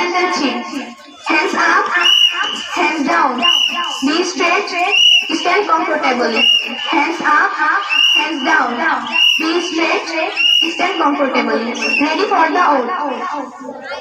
Hands up, hands down. Be straight, stand comfortably. Hands up, hands down. Be straight, stand comfortably. Ready for the old.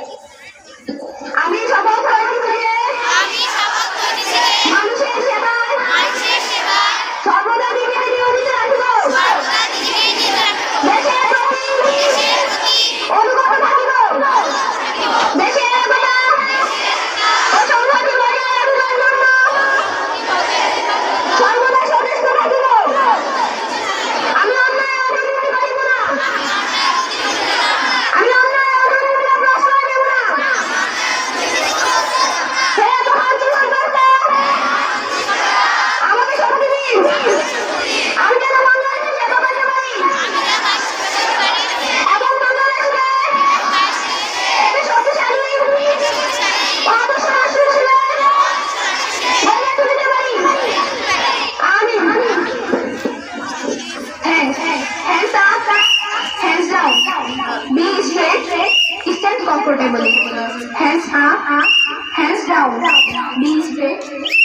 Hands down. Be straight,